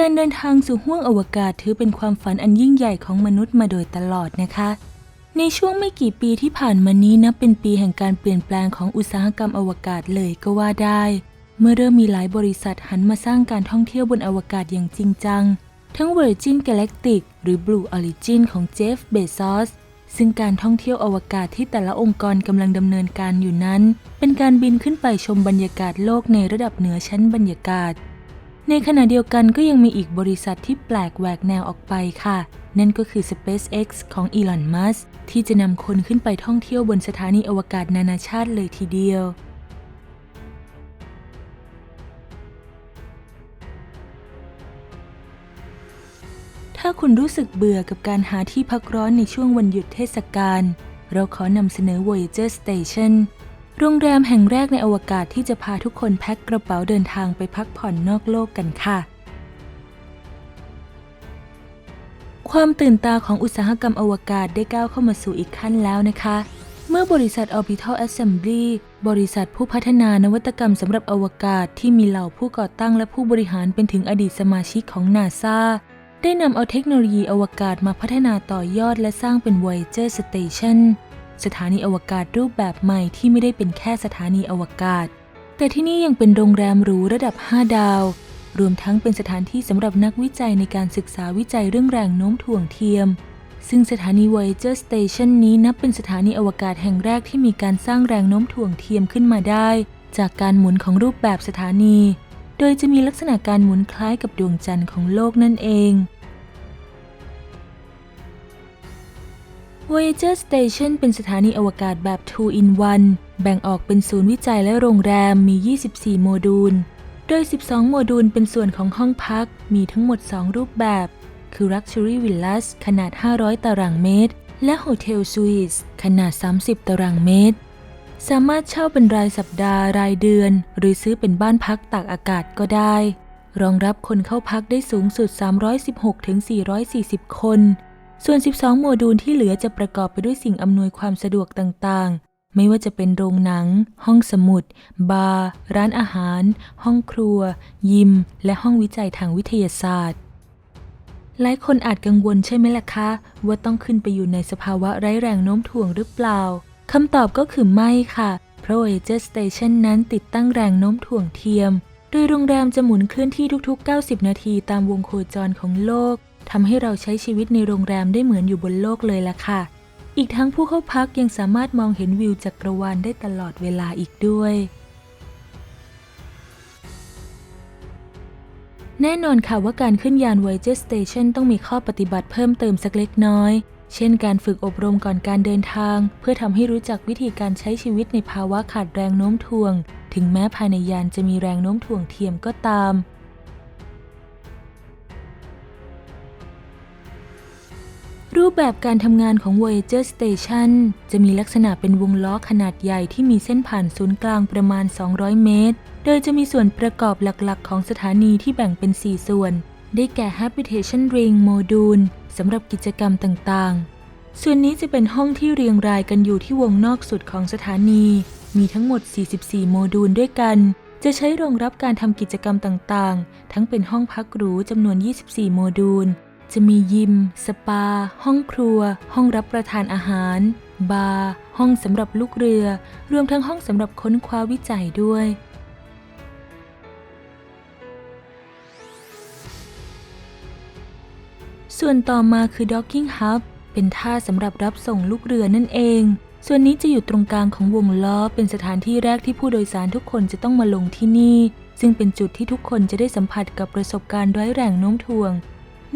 การเดินทางสู่ห้วงอวกาศถือเป็นความฝันอันยิ่งใหญ่ของมนุษย์มาโดยตลอดนะคะ ในช่วงไม่กี่ปีที่ผ่านมานี้นับเป็นปีแห่งการเปลี่ยนแปลงของอุตสาหกรรมอวกาศเลยก็ว่าได้ เมื่อเริ่มมีหลายบริษัทหันมาสร้างการท่องเที่ยวบนอวกาศอย่างจริงจัง ทั้ง Virgin Galactic หรือ Blue Origin ของเจฟเบซอสซึ่งการท่องเที่ยวอวกาศที่แต่ละองค์กรกำลังดำเนินการอยู่นั้น เป็นการบินขึ้นไปชมบรรยากาศโลกในระดับเหนือชั้นบรรยากาศ ในขณะเดียวกันก็ยังมีอีกบริษัทที่แปลกแหวกแนวออกไปค่ะ นั่นก็คือ SpaceX ของอีลอนมัสที่จะนำคนขึ้นไปท่องเที่ยวบนสถานีอวกาศนานาชาติเลยทีเดียวถ้าคุณรู้สึกเบื่อกับการหาที่พักร้อนในช่วงวันหยุดเทศกาล เราขอนำเสนอ Voyager Station โรงแรมแห่งแรกในอวกาศที่จะพาทุกคนแพ็คกระเป๋าเดินทางไปพักผ่อนนอกโลกกันค่ะ ความตื่นตาของอุตสาหกรรมอวกาศได้ก้าวเข้ามาสู่อีกขั้นแล้วนะคะ เมื่อบริษัท Orbital Assembly บริษัทผู้พัฒนานวัตกรรมสำหรับอวกาศที่มีเหล่าผู้ก่อตั้งและผู้บริหารเป็นถึงอดีตสมาชิกของนาซาได้นำเอาเทคโนโลยีอวกาศมาพัฒนาต่อยอดและสร้างเป็น Voyager Station สถานีอวกาศรูปแบบใหม่ที่ไม่ได้เป็นแค่สถานีอวกาศ แต่ที่นี่ยังเป็นโรงแรมหรูระดับ 5 ดาว รวมทั้งเป็นสถานที่สำหรับนักวิจัยในการศึกษาวิจัยเรื่องแรงโน้มถ่วงเทียม ซึ่งสถานี Voyager Station นี้นับเป็นสถานีอวกาศแห่งแรกที่มีการสร้างแรงโน้มถ่วงเทียมขึ้นมาได้ จากการหมุนของรูปแบบสถานี โดยจะมีลักษณะการหมุนคล้ายกับดวงจันทร์ของโลกนั่นเอง Voyager Station เป็นสถานีอวกาศแบบ 2 in 1 แบ่งออกเป็นศูนย์วิจัยและโรงแรมมี 24 โมดูล โดย 12 โมดูลเป็นส่วนของห้องพัก มีทั้งหมด 2 รูปแบบ คือ Luxury Villas ขนาด 500 ตารางเมตร และ Hotel Suites ขนาด 30 ตารางเมตร สามารถเช่าเป็นรายสัปดาห์ รายเดือน หรือซื้อเป็นบ้านพักตากอากาศก็ได้ รองรับคนเข้าพักได้สูงสุด 316-440 คน ส่วน 12 โมดูลที่เหลือจะประกอบไปด้วยสิ่งอำนวยความสะดวกต่างๆ ไม่ว่าจะเป็นโรงหนัง ห้องสมุด บาร์ ร้านอาหาร ห้องครัว ยิม และห้องวิจัยทางวิทยาศาสตร์ หลายคนอาจกังวลใช่ไหมล่ะคะ ว่าต้องขึ้นไปอยู่ในสภาวะไร้แรงโน้มถ่วงหรือเปล่าคำตอบก็คือไม่ค่ะ เพราะ Voyager Station นั้นติดตั้งแรงโน้มถ่วงเทียม โดยโรงแรมจะหมุนเคลื่อนที่ทุกๆ 90 นาทีตามวงโคจรของโลก ทำให้เราใช้ชีวิตในโรงแรมได้เหมือนอยู่บนโลกเลยล่ะค่ะ อีกทั้งผู้เข้าพักยังสามารถมองเห็นวิวจักรวาลได้ตลอดเวลาอีกด้วย แน่นอนค่ะว่าการขึ้นยาน Voyager Station ต้องมีข้อปฏิบัติเพิ่มเติมสักเล็กน้อย เช่นการฝึกอบรมก่อนการเดินทาง เพื่อทำให้รู้จักวิธีการใช้ชีวิตในภาวะขาดแรงโน้มถ่วง ถึงแม้ภายในยานจะมีแรงโน้มถ่วงเทียมก็ตาม รูปแบบการทำงานของ Voyager Station จะมีลักษณะเป็นวงล้อขนาดใหญ่ที่มีเส้นผ่านศูนย์กลางประมาณ 200 เมตร โดยจะมีส่วนประกอบหลักๆ ของสถานีที่แบ่งเป็น 4 ส่วน ได้แก่ Habitation Ring Module สำหรับกิจกรรมต่างๆ ส่วนนี้จะเป็นห้องที่เรียงรายกันอยู่ที่วงนอกสุดของสถานี มีทั้งหมด 44 โมดูลด้วยกัน จะใช้รองรับการทำกิจกรรมต่างๆ ทั้งเป็นห้องพักหรูจำนวน 24 โมดูล จะมียิม สปา ห้องครัว ห้องรับประทานอาหาร บาร์ ห้องสำหรับลูกเรือ รวมทั้งห้องสำหรับค้นคว้าวิจัยด้วย ส่วนต่อมาคือ Docking Hub เป็นท่าสำหรับรับส่งลูกเรือนั่นเอง ส่วนนี้จะอยู่ตรงกลางของวงล้อ เป็นสถานที่แรกที่ผู้โดยสารทุกคนจะต้องมาลงที่นี่ ซึ่งเป็นจุดที่ทุกคนจะได้สัมผัสกับประสบการณ์ร้ายแรงโน้มถ่วง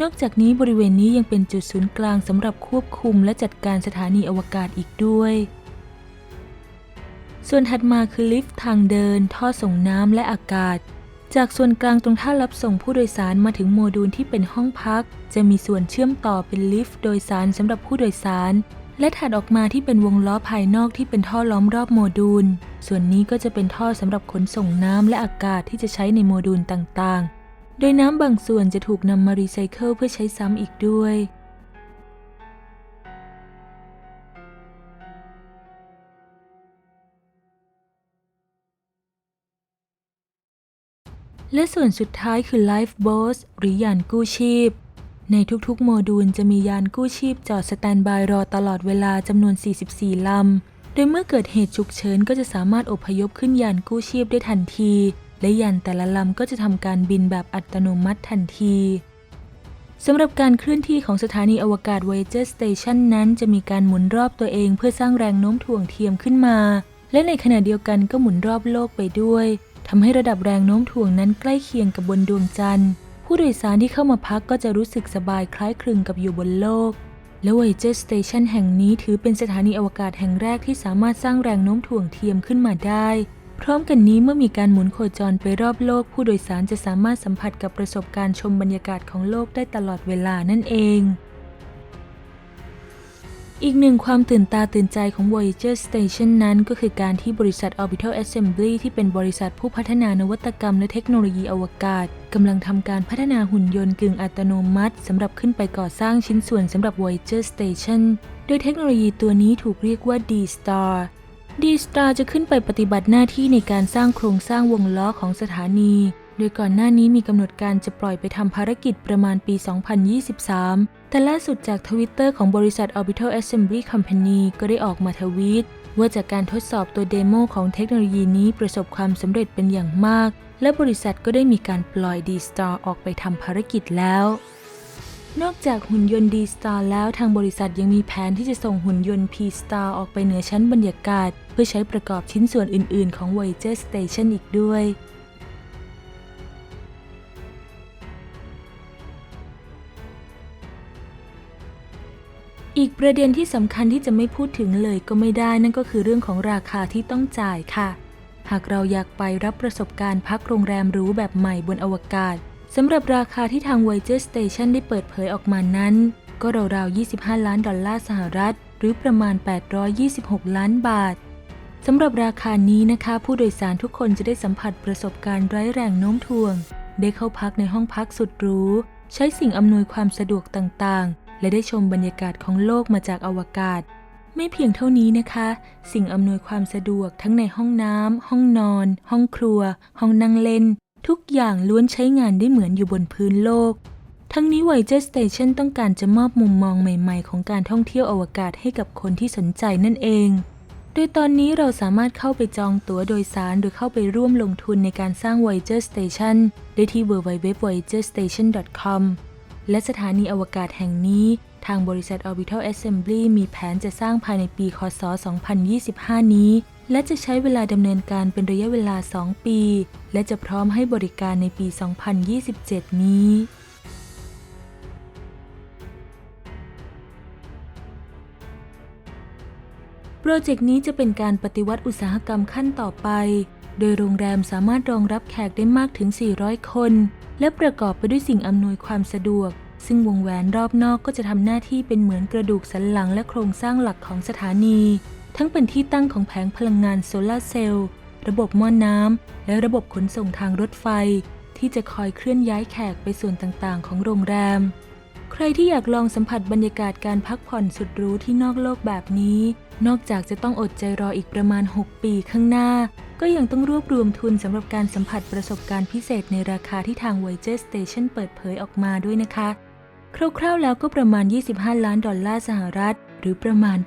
นอกจากนี้บริเวณนี้ยังเป็นจุดศูนย์กลางสำหรับควบคุมและจัดการสถานีอวกาศอีกด้วย ส่วนถัดมาคือลิฟต์ทางเดิน ท่อส่งน้ำและอากาศ จากส่วนกลางตรงท่ารับส่งผู้โดยสารมาถึงโมดูลที่เป็นห้องพัก จะมีส่วนเชื่อมต่อเป็นลิฟต์โดยสารสำหรับผู้โดยสาร และถัดออกมาที่เป็นวงล้อภายนอกที่เป็นท่อล้อมรอบโมดูล ส่วนนี้ก็จะเป็นท่อสำหรับขนส่งน้ำและอากาศที่จะใช้ในโมดูลต่างๆ โดยน้ำบางส่วนจะถูกนำมารีไซเคิลเพื่อใช้ซ้ำอีกด้วย และส่วนสุดท้ายคือ Life Boat หรือยานกู้ชีพ ในทุกๆ โมดูลจะมียานกู้ชีพจอดสแตนบายรอตลอดเวลาจำนวน 44 ลำ โดยเมื่อเกิดเหตุฉุกเฉินก็จะสามารถอพยพขึ้นยานกู้ชีพได้ทันที และยานแต่ละลำก็จะทำการบินแบบอัตโนมัติทันทีสำหรับการเคลื่อนที่ของสถานีอวกาศ Voyager Station นั้น จะมีการหมุนรอบตัวเองเพื่อสร้างแรงโน้มถ่วงเทียมขึ้นมา และในขณะเดียวกันก็หมุนรอบโลกไปด้วยทำให้ระดับแรงโน้มถ่วงนั้นใกล้เคียงกับบนดวงจันทร์ ผู้โดยสารที่เข้ามาพักก็จะรู้สึกสบายคล้ายคลึงกับอยู่บนโลก และ Voyager Station แห่งนี้ถือเป็นสถานีอวกาศแห่งแรกที่สามารถสร้างแรงโน้มถ่วงเทียมขึ้นมาได้ พร้อมกันนี้เมื่อมีการหมุนโคจรไปรอบโลก ผู้โดยสารจะสามารถสัมผัสกับประสบการณ์ชมบรรยากาศของโลกได้ตลอดเวลานั่นเอง อีกหนึ่งความตื่นตาตื่นใจของ Voyager Station นั้นก็คือการที่บริษัท Orbital Assembly ที่เป็นบริษัทผู้พัฒนานวัตกรรมและเทคโนโลยีอวกาศกำลังทำการพัฒนาหุ่นยนต์กึ่งอัตโนมัติสำหรับขึ้นไปก่อสร้างชิ้นส่วนสำหรับ Voyager Station โดยเทคโนโลยีตัวนี้ถูกเรียกว่า D-Star D-Star จะขึ้นไปปฏิบัติหน้าที่ในการสร้างโครงสร้างวงล้อของสถานี โดยก่อนหน้านี้มีกำหนดการจะปล่อยไปทำภารกิจประมาณปี 2023 แต่ล่าสุดจากทวิตเตอร์ของบริษัท Orbital Assembly Company ก็ได้ออกมาทวีตว่าจากการทดสอบตัวเดโมของเทคโนโลยีนี้ประสบความสำเร็จเป็นอย่างมาก และบริษัทก็ได้มีการปล่อย D-Star ออกไปทำภารกิจแล้ว นอกจากหุ่นยนต์ D-Star แล้วทางบริษัทยังมีแผนที่จะส่งหุ่นยนต์ P-Star ออกไปเหนือชั้นบรรยากาศ เพื่อใช้ประกอบชิ้นส่วนอื่น ๆ ของ Voyager Station อีกด้วย อีกประเด็นที่สำคัญที่จะไม่พูดถึงเลยก็ไม่ได้นั่นก็คือเรื่องของราคาที่ต้องจ่ายค่ะ หากเราอยากไปรับประสบการณ์พักโรงแรมหรูแบบใหม่บนอวกาศ สำหรับราคาที่ทาง Voyager Station ได้เปิดเผยออกมานั้น ก็ราวๆ 25 ล้านดอลลาร์สหรัฐ หรือประมาณ 826 ล้านบาทสำหรับราคานี้นะคะ ผู้โดยสารทุกคนจะได้สัมผัสประสบการณ์ไร้แรงโน้มถ่วง ได้เข้าพักในห้องพักสุดหรู ใช้สิ่งอำนวยความสะดวกต่างๆ และได้ชมบรรยากาศของโลกมาจากอวกาศ ไม่เพียงเท่านี้นะคะ สิ่งอำนวยความสะดวกทั้งในห้องน้ำห้องนอน ห้องครัว ห้องนั่งเล่น ทุกอย่างล้วนใช้งานได้เหมือนอยู่บนพื้นโลก ทั้งนี้ Voyager Station ต้องการจะมอบมุมมองใหม่ๆ ของการท่องเที่ยวอวกาศให้กับคนที่สนใจนั่นเอง โดยตอนนี้เราสามารถเข้าไปจองตั๋วโดยสาร หรือเข้าไปร่วมลงทุนในการสร้าง Voyager Station ได้ที่ www.voyagerstation.com และสถานีอวกาศแห่งนี้ทางบริษัท Orbital Assembly มีแผนจะสร้างภายในปี คศ 2025 นี้ และจะใช้เวลาดำเนินการเป็นระยะเวลา 2 ปี และจะพร้อมให้บริการในปี 2027 นี้โปรเจกต์นี้จะเป็นการปฏิวัติอุตสาหกรรมขั้นต่อไป โดยโรงแรมสามารถรองรับแขกได้มากถึง 400 คน และประกอบไปด้วยสิ่งอำนวยความสะดวก ซึ่งวงแหวนรอบนอกก็จะทำหน้าที่เป็นเหมือนกระดูกสันหลังและโครงสร้างหลักของสถานี ทั้งเป็นที่ตั้งของแผงพลังงานโซลาร์เซลล์ ระบบหม้อน้ำ และระบบขนส่งทางรถไฟ ที่จะคอยเคลื่อนย้ายแขกไปส่วนต่างๆ ของโรงแรม ใครที่อยากลองสัมผัสบรรยากาศการพักผ่อนสุดหรูที่นอกโลกแบบนี้ นอกจากจะต้องอดใจรออีกประมาณ 6 ปีข้างหน้า ก็ยังต้องรวบรวมทุนสำหรับการสัมผัสประสบการณ์พิเศษในราคาที่ทาง Voyager Station เปิดเผยออกมาด้วยนะคะ คร่าวๆแล้วก็ประมาณ 25 ล้านดอลลาร์สหรัฐ หรือประมาณ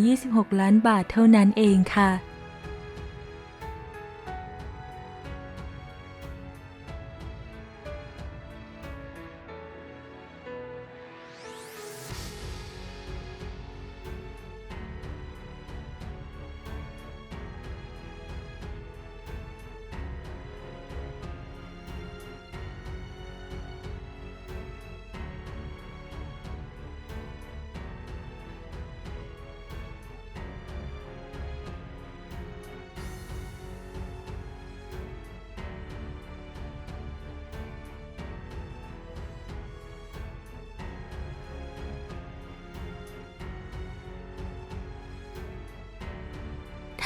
826 ล้านบาทเท่านั้นเองค่ะ